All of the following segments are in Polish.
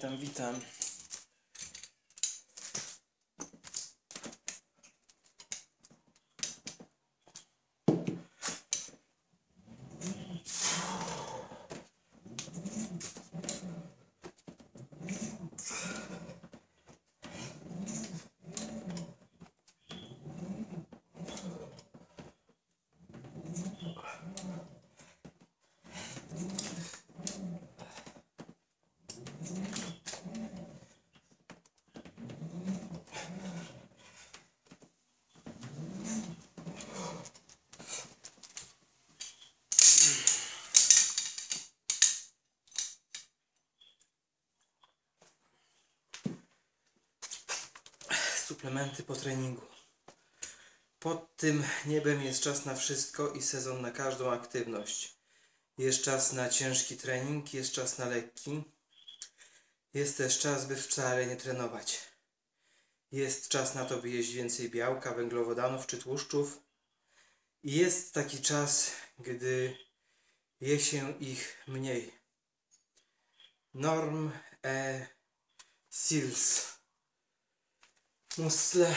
Witam, witam. Suplementy po treningu. Pod tym niebem jest czas na wszystko i sezon na każdą aktywność. Jest czas na ciężki trening, jest czas na lekki. Jest też czas, by wcale nie trenować. Jest czas na to, by jeść więcej białka, węglowodanów czy tłuszczów. I jest taki czas, gdy je się ich mniej. Norm e Sils. Musle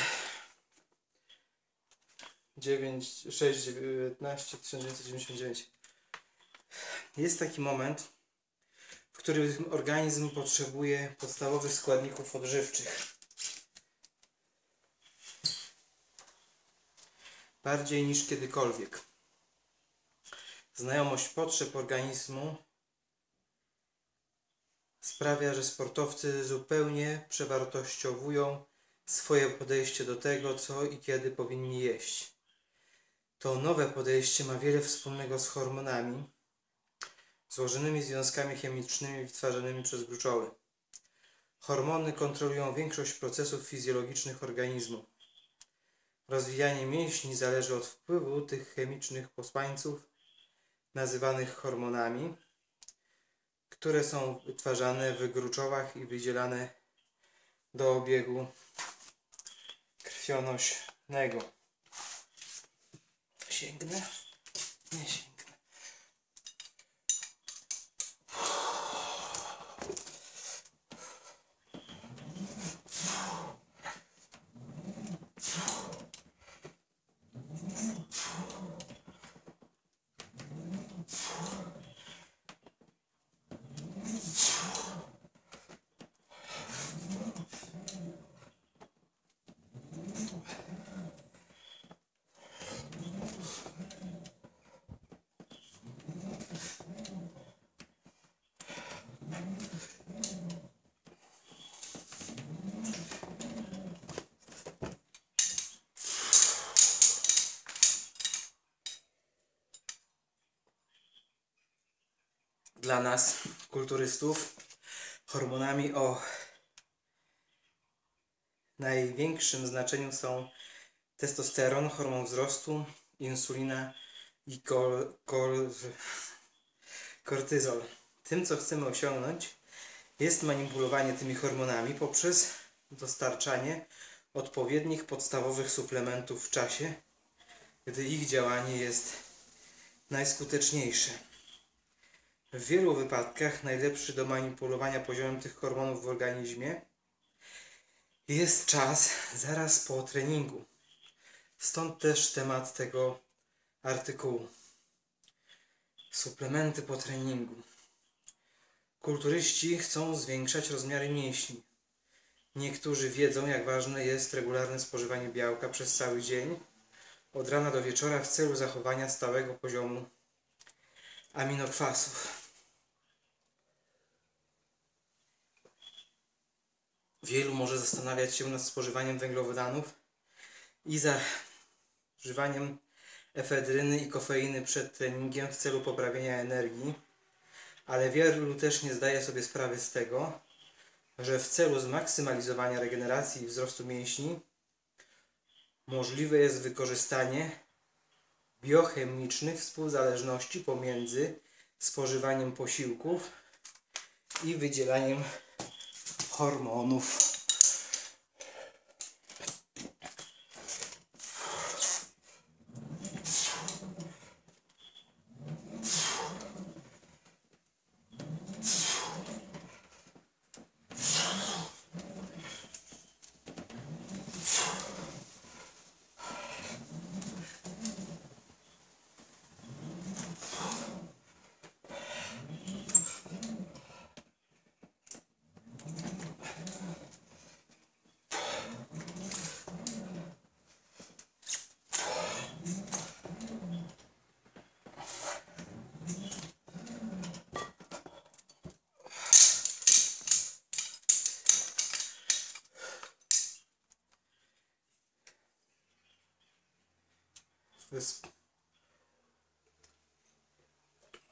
9, 6, 19, 1999. Jest taki moment, w którym organizm potrzebuje podstawowych składników odżywczych. Bardziej niż kiedykolwiek. Znajomość potrzeb organizmu sprawia, że sportowcy zupełnie przewartościowują swoje podejście do tego, co i kiedy powinni jeść. To nowe podejście ma wiele wspólnego z hormonami, złożonymi związkami chemicznymi wytwarzanymi przez gruczoły. Hormony kontrolują większość procesów fizjologicznych organizmu. Rozwijanie mięśni zależy od wpływu tych chemicznych posłańców, nazywanych hormonami, które są wytwarzane w gruczołach i wydzielane do obiegu krwionośnego. Sięgnę? Nie sięgnę. Dla nas, kulturystów, hormonami o największym znaczeniu są testosteron, hormon wzrostu, insulina i kor, kor, kortyzol. Tym, co chcemy osiągnąć, jest manipulowanie tymi hormonami poprzez dostarczanie odpowiednich podstawowych suplementów w czasie, gdy ich działanie jest najskuteczniejsze. W wielu wypadkach najlepszy do manipulowania poziomem tych hormonów w organizmie jest czas zaraz po treningu. Stąd też temat tego artykułu. Suplementy po treningu. Kulturyści chcą zwiększać rozmiary mięśni. Niektórzy wiedzą, jak ważne jest regularne spożywanie białka przez cały dzień, od rana do wieczora w celu zachowania stałego poziomu aminokwasów. Wielu może zastanawiać się nad spożywaniem węglowodanów i zażywaniem efedryny i kofeiny przed treningiem w celu poprawienia energii, ale wielu też nie zdaje sobie sprawy z tego, że w celu zmaksymalizowania regeneracji i wzrostu mięśni możliwe jest wykorzystanie biochemicznych współzależności pomiędzy spożywaniem posiłków i wydzielaniem hormonów.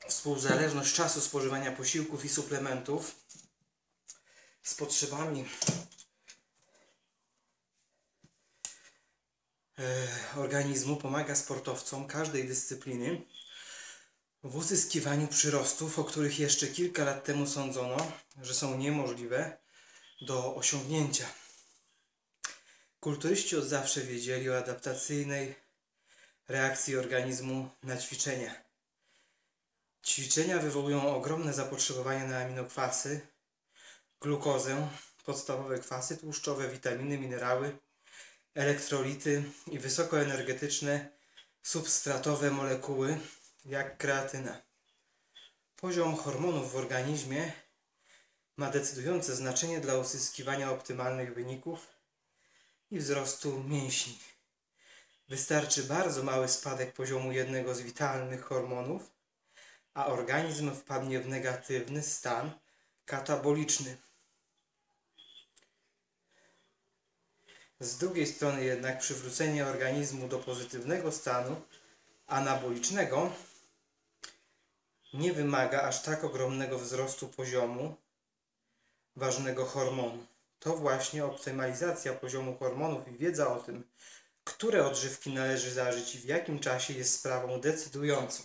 Współzależność czasu spożywania posiłków i suplementów z potrzebami e, organizmu pomaga sportowcom każdej dyscypliny w uzyskiwaniu przyrostów, o których jeszcze kilka lat temu sądzono, że są niemożliwe do osiągnięcia. Kulturyści od zawsze wiedzieli o adaptacyjnej reakcji organizmu na ćwiczenia. Ćwiczenia wywołują ogromne zapotrzebowanie na aminokwasy, glukozę, podstawowe kwasy tłuszczowe, witaminy, minerały, elektrolity i wysokoenergetyczne substratowe molekuły, jak kreatyna. Poziom hormonów w organizmie ma decydujące znaczenie dla uzyskiwania optymalnych wyników i wzrostu mięśni. Wystarczy bardzo mały spadek poziomu jednego z witalnych hormonów, a organizm wpadnie w negatywny stan kataboliczny. Z drugiej strony jednak przywrócenie organizmu do pozytywnego stanu anabolicznego nie wymaga aż tak ogromnego wzrostu poziomu ważnego hormonu. To właśnie optymalizacja poziomu hormonów i wiedza o tym, które odżywki należy zażyć i w jakim czasie jest sprawą decydującą.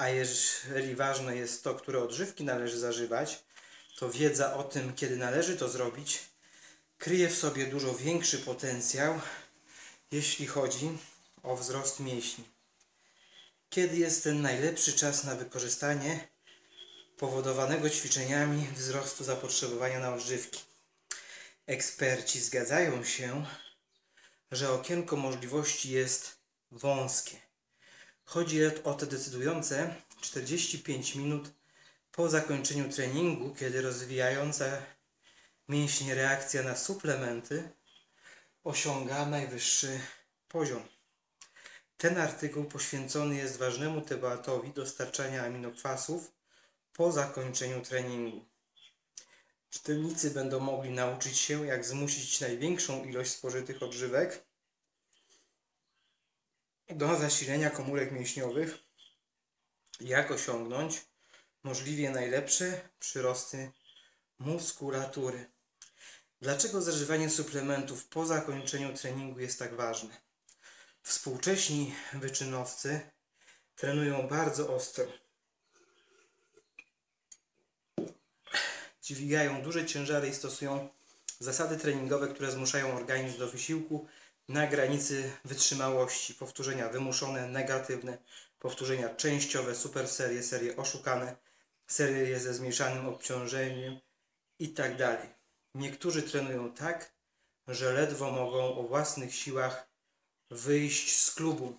A jeżeli ważne jest to, które odżywki należy zażywać, to wiedza o tym, kiedy należy to zrobić, kryje w sobie dużo większy potencjał, jeśli chodzi o wzrost mięśni. Kiedy jest ten najlepszy czas na wykorzystanie powodowanego ćwiczeniami wzrostu zapotrzebowania na odżywki? Eksperci zgadzają się, że okienko możliwości jest wąskie. Chodzi o te decydujące 45 minut po zakończeniu treningu, kiedy rozwijająca mięśnie reakcja na suplementy osiąga najwyższy poziom. Ten artykuł poświęcony jest ważnemu tematowi dostarczania aminokwasów po zakończeniu treningu. Czytelnicy będą mogli nauczyć się, jak zmusić największą ilość spożytych odżywek do zasilenia komórek mięśniowych, jak osiągnąć możliwie najlepsze przyrosty muskulatury. Dlaczego zażywanie suplementów po zakończeniu treningu jest tak ważne? Współcześni wyczynowcy trenują bardzo ostro. Dźwigają duże ciężary i stosują zasady treningowe, które zmuszają organizm do wysiłku na granicy wytrzymałości. Powtórzenia wymuszone, negatywne, powtórzenia częściowe, super serie, serie oszukane, serie ze zmniejszanym obciążeniem i tak. Niektórzy trenują tak, że ledwo mogą o własnych siłach wyjść z klubu.